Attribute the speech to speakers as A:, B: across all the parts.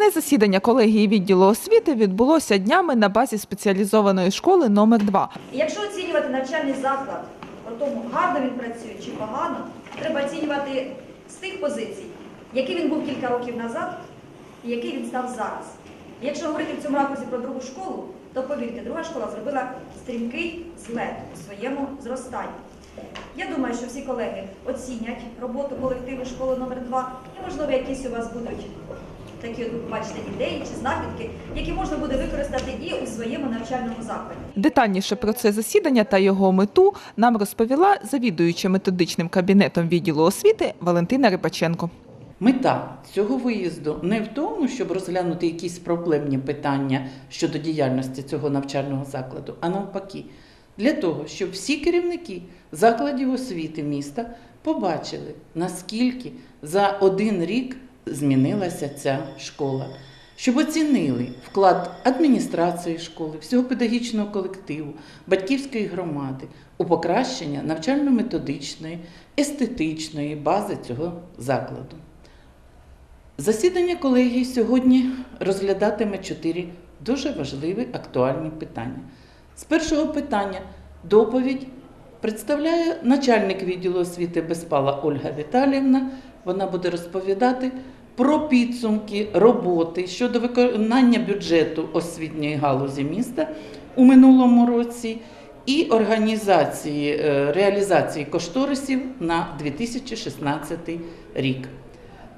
A: Виїзне засідання колегії відділу освіти відбулося днями на базі спеціалізованої школи номер 2
B: якщо оцінювати навчальний заклад по тому, гарно він працює чи погано, треба оцінювати з тих позицій, який він був кілька років назад і який він став зараз. Якщо говорити в цьому ракурсі про другу школу, то повірте, друга школа зробила стрімкий злет у своєму зростанні. Я думаю, що всі колеги оцінять роботу колективу школи номер 2 і, можливо, якісь у вас будуть такі, от, бачите, ідеї чи знахідки, які можна буде використати і у своєму навчальному закладі.
A: Детальніше про це засідання та його мету нам розповіла завідуюча методичним кабінетом відділу освіти Валентина Рибаченко.
C: Мета цього виїзду не в тому, щоб розглянути якісь проблемні питання щодо діяльності цього навчального закладу, а навпаки, для того, щоб всі керівники закладів освіти міста побачили, наскільки за один рік змінилася ця школа, щоб оцінили вклад адміністрації школи, всього педагогічного колективу, батьківської громади у покращення навчально-методичної, естетичної бази цього закладу. Засідання колегії сьогодні розглядатиме чотири дуже важливі актуальні питання. З першого питання доповідь представляє начальник відділу освіти Безпала Ольга Віталіївна. Вона буде розповідати про підсумки роботи щодо виконання бюджету освітньої галузі міста у минулому році і організації е, реалізації кошторисів на 2016 рік.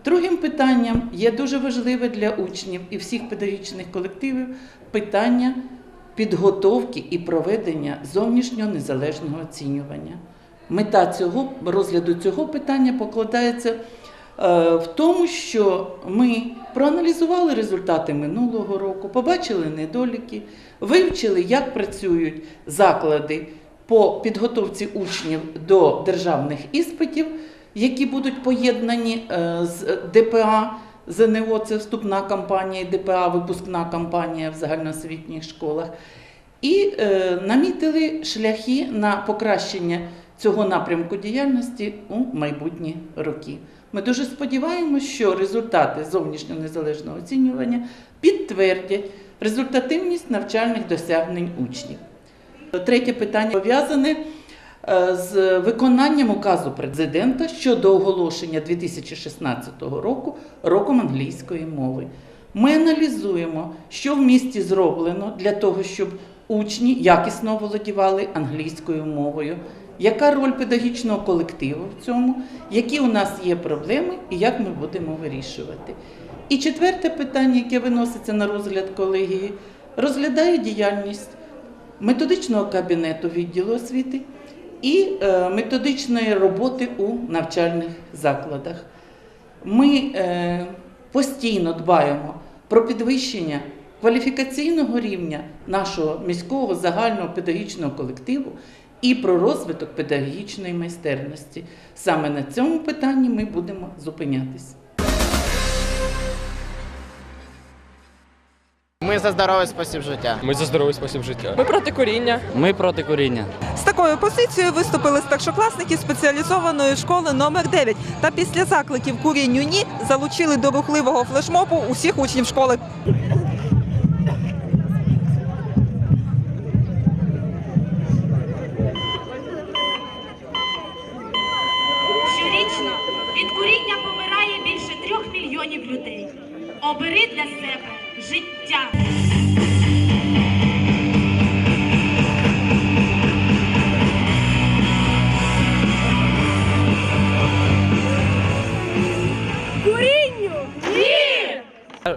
C: Другим питанням є дуже важливе для учнів і всіх педагогічних колективів питання підготовки і проведення зовнішнього незалежного оцінювання. Мета цього розгляду цього питання покладається в тому, що ми проаналізували результати минулого року, побачили недоліки, вивчили, як працюють заклади по підготовці учнів до державних іспитів, які будуть поєднані е, з ДПА. ЗНО це вступна кампанія, ДПА випускна кампанія в загальноосвітніх школах. І е, намітили шляхи на покращення цього напрямку діяльності у майбутні роки. Ми дуже сподіваємося, що результати зовнішнього незалежного оцінювання підтвердять результативність навчальних досягнень учнів. Третє питання пов'язане е, з виконанням указу президента щодо оголошення 2016 року роком англійської мови. Ми аналізуємо, що в місті зроблено для того, щоб учні якісно володівали англійською мовою, яка роль педагогічного колективу в цьому, які у нас є проблеми і як ми будемо вирішувати. І четверте питання, яке виноситься на розгляд колегії, розглядає діяльність методичного кабінету відділу освіти і е, методичної роботи у навчальних закладах. Ми е, постійно дбаємо про підвищення кваліфікаційного рівня нашого міського загального педагогічного колективу і про розвиток педагогічної майстерності. Саме на цьому питанні ми будемо зупинятись.
D: Ми за здоровий спосіб життя.
E: Ми за здоровий спосіб життя.
F: Ми проти куріння.
G: Ми проти куріння.
F: З такою позицією виступили старшокласники спеціалізованої школи номер 9 Та після закликів курінню ні залучили до рухливого флешмобу усіх учнів школи.
H: Обери для себе життя. Курінню! Ні!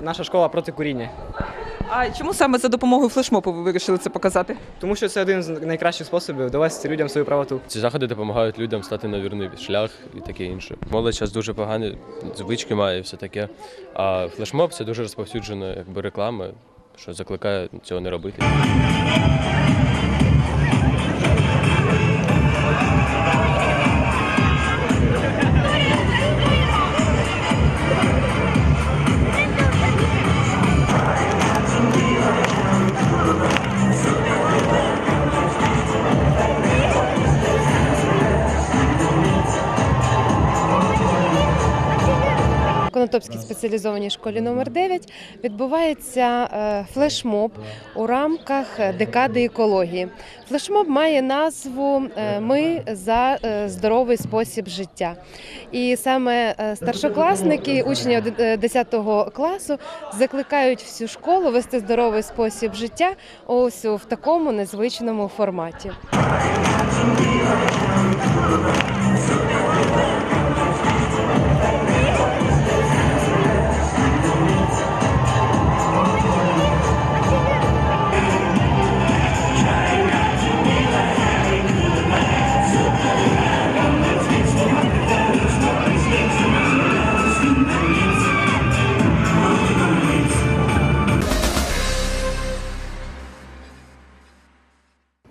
E: Наша школа проти куріння.
F: А чому саме за допомогою флешмопу ви вирішили це показати?
E: Тому що це один з найкращих способів довести людям свою правоту.
I: Ці заходи допомагають людям стати на вірний шлях і таке інше. Молодь зараз дуже погані звички має і все таке. А флешмоб це дуже розповсюджена якби реклама, що закликає цього не робити.
G: Конотопській спеціалізованій школі номер 9 відбувається е, флешмоб у рамках декади екології. Флешмоб має назву е, Ми за е, здоровий спосіб життя. І саме старшокласники, учні оди- е, 10 класу, закликають всю школу вести здоровий спосіб життя ось в такому незвичному форматі.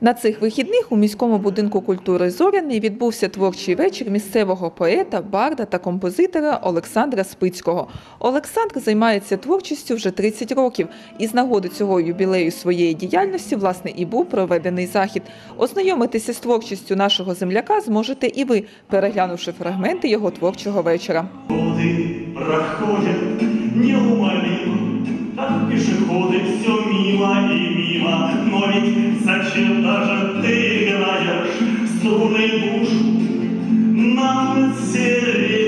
A: На цих вихідних у міському будинку культури Зоряний відбувся творчий вечір місцевого поета, барда та композитора Олександра Спицького. Олександр займається творчістю вже 30 років, і з нагоди цього юбілею своєї діяльності власне і був проведений захід. Ознайомитися з творчістю нашого земляка зможете і ви, переглянувши фрагменти його творчого вечора.
J: Годы проходят неумолимо, как пешеходы все мимо и мимо. Но ведь зачем даже ты играешь струны душу нам серебрят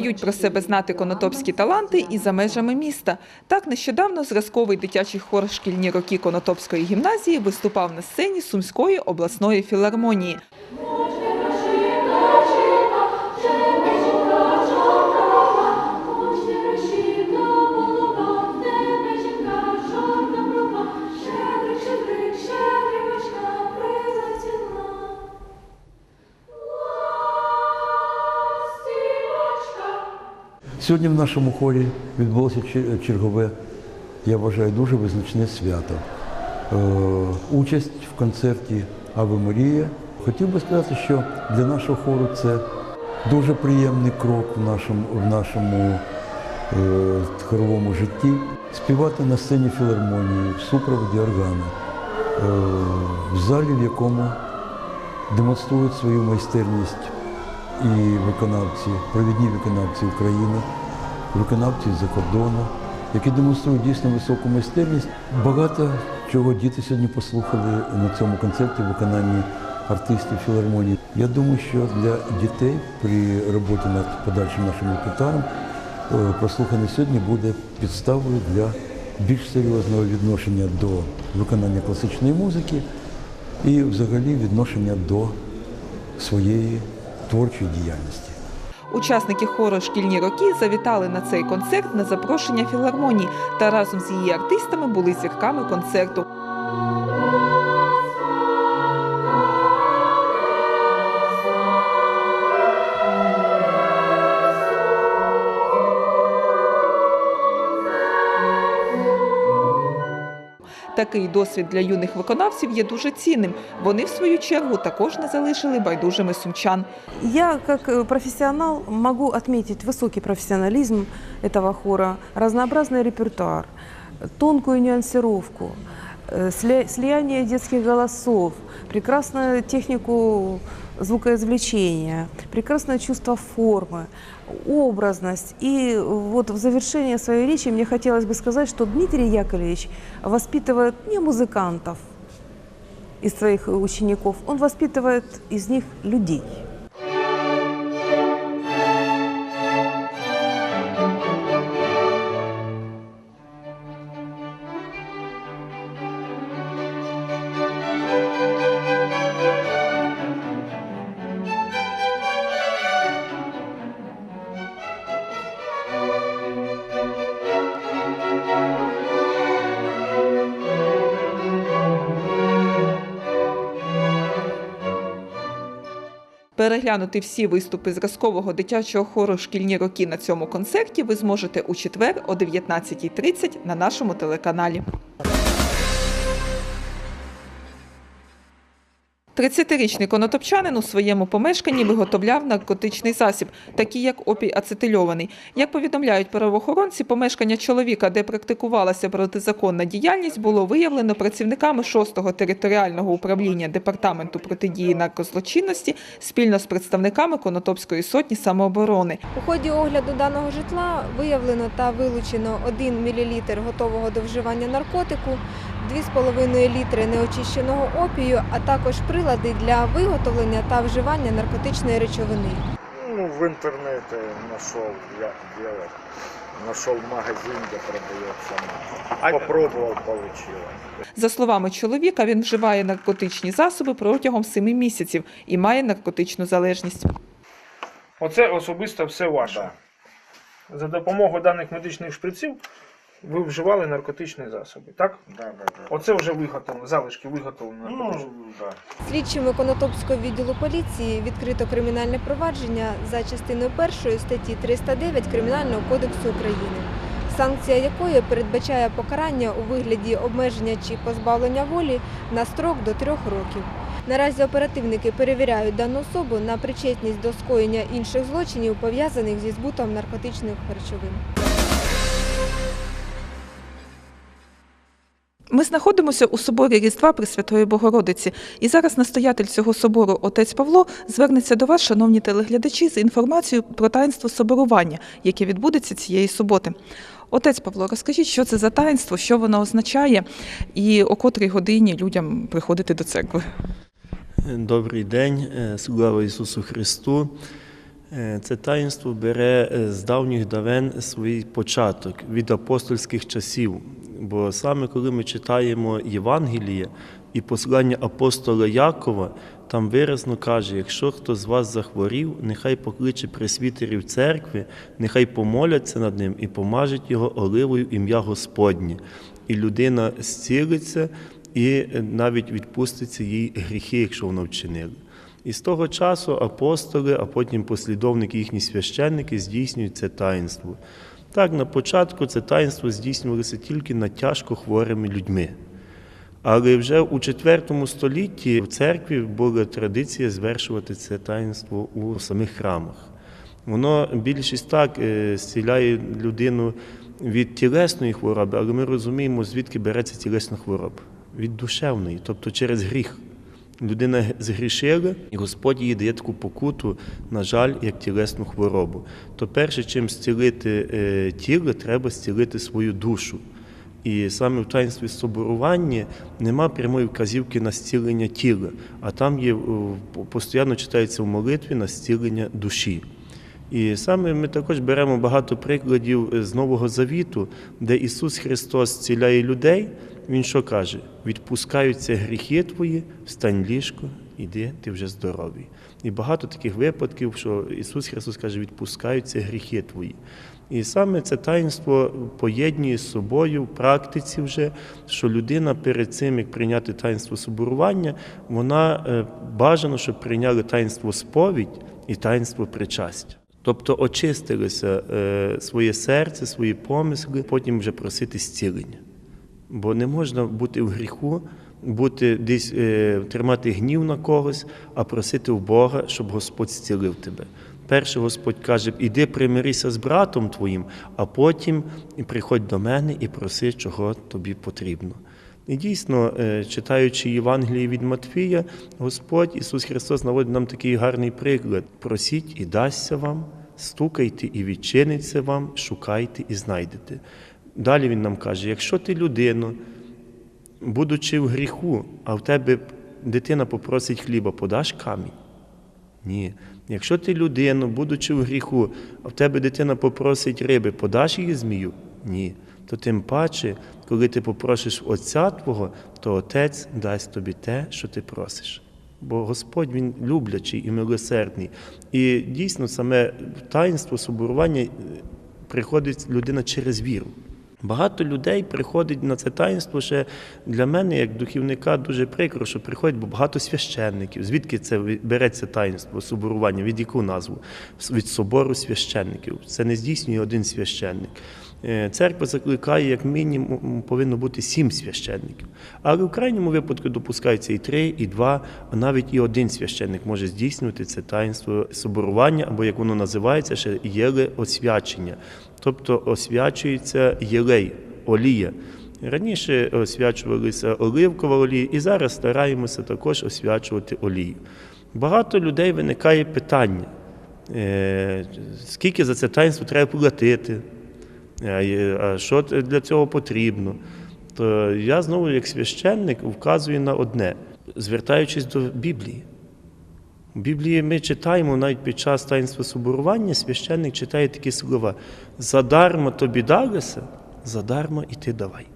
A: Дають про себе знати конотопські таланти і за межами міста. Так нещодавно зразковий дитячий хор шкільні роки Конотопської гімназії виступав на сцені Сумської обласної філармонії.
K: Сьогодні в нашому хорі відбулося чергове, я вважаю, дуже визначне свято. Е, Участь в концерті Аве Марія. Хотів би сказати, що для нашого хору це дуже приємний крок в нашому, в нашому е, хоровому житті. Співати на сцені філармонії в супроводі органу, е, в залі, в якому демонструють свою майстерність і виконавці, провідні виконавці України, виконавці з-за кордону, які демонструють дійсно високу майстерність. Багато чого діти сьогодні послухали на цьому концерті в виконанні артистів філармонії. Я думаю, що для дітей при роботі над подальшим нашим репертуаром е, прослухане сьогодні буде підставою для більш серйозного відношення до виконання класичної музики і взагалі відношення до своєї творчої діяльності.
A: Учасники хору шкільні роки завітали на цей концерт на запрошення філармонії та разом з її артистами були зірками концерту. Такий досвід для юних виконавців є дуже цінним. Вони, в свою чергу, також не залишили байдужими сумчан.
L: Я, как э, профессионал, могу отметить высокий профессионализм этого хора, разнообразный репертуар, тонкую нюансировку, э, сли- слияние детских голосов, прекрасную технику звукоизвлечение, прекрасное чувство формы, образность. И вот в завершение своей речи мне хотелось бы сказать, что Дмитрий Яковлевич воспитывает не музыкантов из своих учеников, он воспитывает из них людей.
A: Переглянути всі виступи зразкового дитячого хору шкільні роки на цьому концерті ви зможете у четвер о 19.30 на нашому телеканалі. 30-річний конотопчанин у своєму помешканні виготовляв наркотичний засіб, такий як опій ацетильований. Як повідомляють правоохоронці, помешкання чоловіка, де практикувалася протизаконна діяльність, було виявлено працівниками 6-го територіального управління департаменту протидії наркозлочинності спільно з представниками Конотопської сотні самооборони.
M: У ході огляду даного житла виявлено та вилучено 1 мл готового до вживання наркотику, 2,5 літри неочищеного опію, а також прилади для виготовлення та вживання наркотичної речовини.
N: Ну, в интернете нашел я делать. Нашел магазин, где продается. Попробовал, получилось.
A: За словами чоловіка, він вживає наркотичні засоби протягом 7 місяців і має наркотичну залежність.
O: Оце особисто все ваше. За допомогою даних медичних шприців ви вживали наркотичні засоби, так?
N: Да, да, да.
O: Оце вже виготовлено, залишки виготовлено.
N: Ну, да.
M: Слідчими Конотопського відділу поліції відкрито кримінальне провадження за частиною 1 статті 309 Кримінального кодексу України, санкція якої передбачає покарання у вигляді обмеження чи позбавлення волі на строк до трьох років. Наразі оперативники перевіряють дану особу на причетність до скоєння інших злочинів, пов'язаних зі збутом наркотичних речовин.
A: Ми знаходимося у соборі Різдва Пресвятої Богородиці, і зараз настоятель цього собору, отець Павло, звернеться до вас, шановні телеглядачі, з інформацією про таїнство соборування, яке відбудеться цієї суботи. Отець Павло, розкажіть, що це за таїнство, що воно означає, і о котрій годині людям приходити до церкви.
P: Добрий день, е, слава Ісусу Христу. Е, Це таїнство бере е, з давніх давен свій початок від апостольських часів. Бо саме коли ми читаємо Євангеліє і послання апостола Якова, там виразно каже: якщо хто з вас захворів, нехай покличе пресвітерів церкви, нехай помоляться над ним і помажуть його оливою ім'я Господнє. І людина зцілиться і навіть відпуститься їй гріхи, якщо вона вчинила. І з того часу апостоли, а потім послідовники, їхні священники здійснюють це таїнство. Так, на початку це таїнство здійснювалося тільки над тяжко хворими людьми. Але вже у IV столітті в церкві була традиція звершувати це таїнство у самих храмах. Воно більшість так е, зціляє людину від тілесної хвороби, але ми розуміємо, звідки береться тілесна хвороба. Від душевної, тобто через гріх. Людина згрішила, і Господь їй дає таку покуту, на жаль, як тілесну хворобу. То перше, чим зцілити е, тіло, треба зцілити свою душу. І саме в таїнстві соборування нема прямої вказівки на зцілення тіла, а там є постійно читається в молитві на зцілення душі. І саме ми також беремо багато прикладів з Нового Завіту, де Ісус Христос зціляє людей. Він що каже? Відпускаються гріхи твої, встань ліжко, іди, ти вже здоровий. І багато таких випадків, що Ісус Христос каже, відпускаються гріхи твої. І саме це таїнство поєднує з собою в практиці вже, що людина перед цим, як прийняти таїнство соборування, вона е, бажано, щоб прийняли таїнство сповідь і таїнство причастя. Тобто очистилося е, своє серце, свої помисли, потім вже просити зцілення. Бо не можна бути в гріху, бути десь е, тримати гнів на когось, а просити в Бога, щоб Господь зцілив тебе. Перше Господь каже, іди примирися з братом твоїм, а потім приходь до мене і проси, чого тобі потрібно. І дійсно, е, читаючи Євангеліє від Матфія, Господь Ісус Христос наводить нам такий гарний приклад: просіть і дасться вам, стукайте і відчиниться вам, шукайте і знайдете. Далі Він нам каже: якщо ти людину, будучи в гріху, а в тебе дитина попросить хліба, подаш камінь? Ні. Якщо ти людину, будучи в гріху, а в тебе дитина попросить риби, подаш її змію? Ні. То тим паче, коли ти попросиш Отця Твого, то Отець дасть тобі те, що ти просиш. Бо Господь Він люблячий і милосердний. І дійсно саме таїнство соборування е, приходить людина через віру. Багато людей приходить на це таїнство ще для мене, як духівника, дуже прикро, що приходять бо багато священників. Звідки це береться таїнство соборування? Від яку назву? Від собору священників. Це не здійснює один священник. Е, Церква закликає, як мінімум, повинно бути сім священників. Але в крайньому випадку допускається і три, і два, а навіть і один священник може здійснювати це таїнство соборування, або як воно називається, ще єле освячення. Тобто освячується єлей, олія. Раніше освячувалися оливкова олія, і зараз стараємося також освячувати олію. Багато людей виникає питання, е, скільки за це таїнство треба платити, а що для цього потрібно. То я знову, як священник, вказую на одне, звертаючись до Біблії. У Біблії ми читаємо навіть під час таїнства соборування, священник читає такі слова: задармо тобі далося, задармо і ти давай.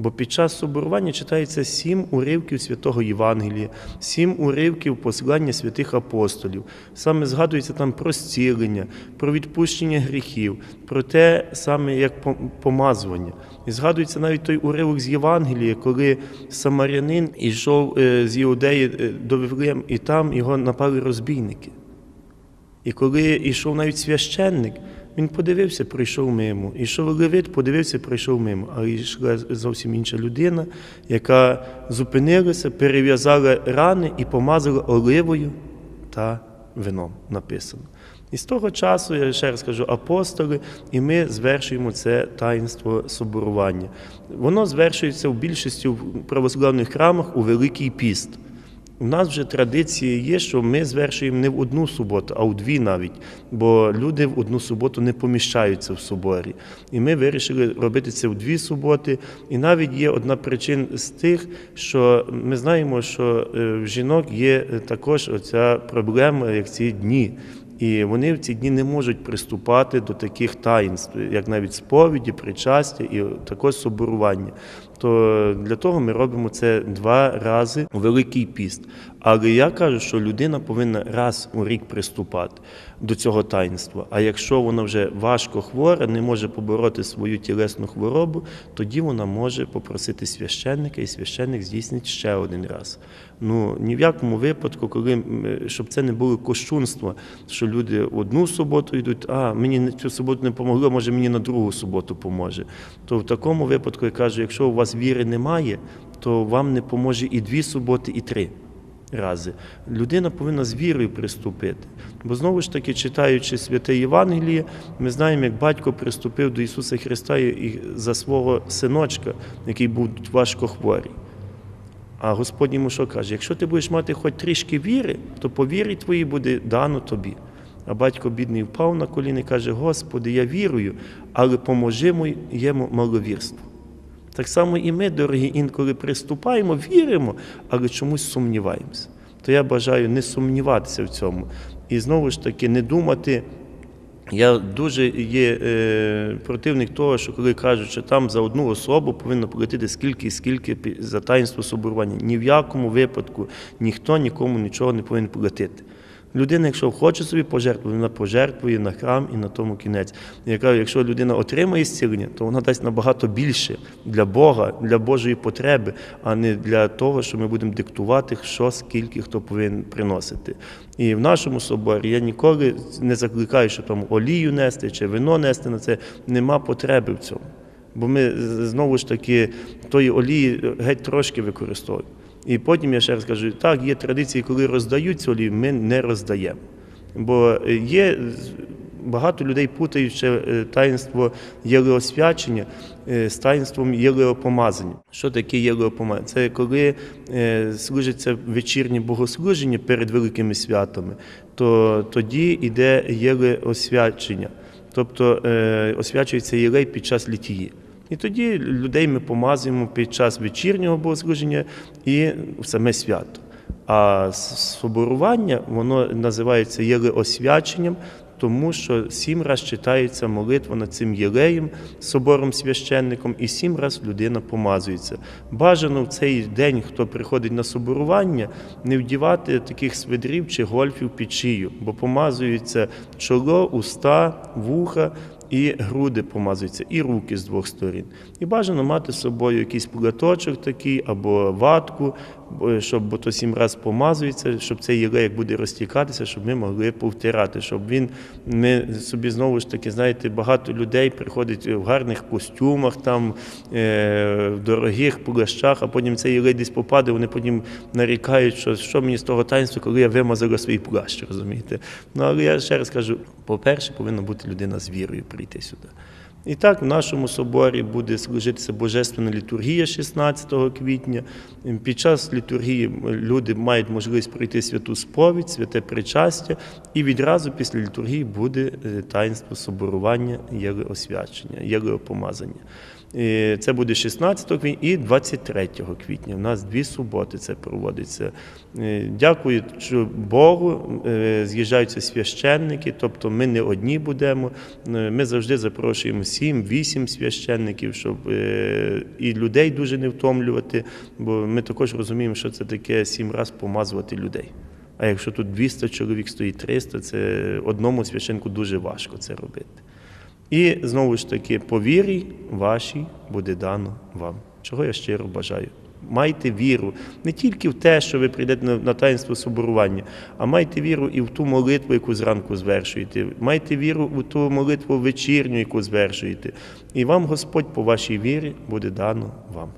P: Бо під час соборування читається сім уривків святого Євангелія, сім уривків послання святих апостолів. Саме згадується там про зцілення, про відпущення гріхів, про те саме як помазування. І згадується навіть той уривок з Євангелія, коли самарянин йшов е, з Іудеї е, до Вифлеєм, і там його напали розбійники. І коли йшов навіть священник, він подивився, пройшов мимо. Ішов левит, подивився, пройшов мимо. А йшла зовсім інша людина, яка зупинилася, перев'язала рани і помазала оливою та вином написано. І з того часу, я ще раз кажу, апостоли, і ми звершуємо це таїнство соборування. Воно звершується в більшості в православних храмах у Великий піст. У нас вже традиція є, що ми звершуємо не в одну суботу, а в дві навіть, бо люди в одну суботу не поміщаються в соборі. І ми вирішили робити це в дві суботи. І навіть є одна причина з тих, що ми знаємо, що е, в жінок є е, також оця проблема, як ці дні. І вони в ці дні не можуть приступати до таких таїнств, як навіть сповіді, причастя і також соборування. То для того ми робимо це два рази у Великий піст. Але я кажу, що людина повинна раз у рік приступати до цього таїнства. А якщо вона вже важко хвора, не може побороти свою тілесну хворобу, тоді вона може попросити священника, і священник здійснить ще один раз. Ну ні в якому випадку, коли м, щоб це не було кощунство, що люди одну суботу йдуть, а мені цю суботу не помогло, може мені на другу суботу поможе. То в такому випадку я кажу, якщо у вас віри немає, то вам не поможе і дві суботи, і три рази. Людина повинна з вірою приступити. Бо знову ж таки, читаючи святе Євангеліє, ми знаємо, як батько приступив до Ісуса Христа і за свого синочка, який був важко хворий. А Господь йому що каже? Якщо ти будеш мати хоч трішки віри, то по вірі твоїй буде дано тобі. А батько бідний впав на коліни і каже: Господи, я вірую, але поможи моєму маловірству. Так само і ми, дорогі, інколи приступаємо, віримо, але чомусь сумніваємося. То я бажаю не сумніватися в цьому. І знову ж таки не думати. Я дуже є е, противник того, що коли кажуть, що там за одну особу повинно платити скільки і скільки за таїнство соборування. Ні в якому випадку ніхто нікому нічого не повинен платити. Людина, якщо хоче собі пожертвувати, вона пожертвує на храм і на тому кінець. Я кажу, якщо людина отримає зцілення, то вона дасть набагато більше для Бога, для Божої потреби, а не для того, що ми будемо диктувати, що скільки хто повинен приносити. І в нашому соборі я ніколи не закликаю, що там олію нести чи вино нести на це. Нема потреби в цьому. Бо ми знову ж таки тої олії геть трошки використовуємо. І потім я ще раз кажу, так, є традиції, коли роздають цю олію, ми не роздаємо. Бо є багато людей путають ще е, таїнство єлеосвячення е, з таїнством єлеопомазання. Що таке єлеопомазання? Це коли е, служиться вечірнє богослуження перед великими святами, то тоді йде єлеосвячення, тобто е, освячується єлей під час літії. І тоді людей ми помазуємо під час вечірнього богослуження і саме свято. А соборування воно називається єлеосвяченням, тому що сім раз читається молитва над цим єлеєм, собором священником, і сім раз людина помазується. Бажано в цей день, хто приходить на соборування, не вдівати таких свидрів чи гольфів під шию, бо помазується чоло, уста, вуха. І груди помазуються, і руки з двох сторін. І бажано мати з собою якийсь платочок такий або ватку, щоб бо то сім раз помазується, щоб цей єлей, буде розтікатися, щоб ми могли повтирати, щоб він ми собі знову ж таки, знаєте, багато людей приходить в гарних костюмах, там е, в дорогих плащах, а потім цей єлей десь попаде, вони потім нарікають, що що мені з того таїнства, коли я вимазала свій плащ, розумієте? Ну але я ще раз кажу: по-перше, повинна бути людина з вірою прийти сюди. І так, в нашому соборі буде служитися Божественна літургія 16 квітня. Під час літургії люди мають можливість пройти святу сповідь, святе причастя, і відразу після літургії буде е, таїнство соборування єлеосвячення, єлеопомазання. Це буде 16 квітня і 23 квітня. У нас дві суботи це проводиться. Е, Дякую Богу, е, з'їжджаються священники, тобто ми не одні будемо. Е, Ми завжди запрошуємо 7-8 священників, щоб і людей дуже не втомлювати, бо ми також розуміємо, що це таке сім раз помазувати людей. А якщо тут 200 чоловік стоїть 300, це одному священку дуже важко це робити. І знову ж таки, по вірі вашій буде дано вам. Чого я щиро бажаю. Майте віру не тільки в те, що ви прийдете на, таїнство соборування, а майте віру і в ту молитву, яку зранку звершуєте. Майте віру в ту молитву вечірню, яку звершуєте. І вам Господь по вашій вірі буде дано вам.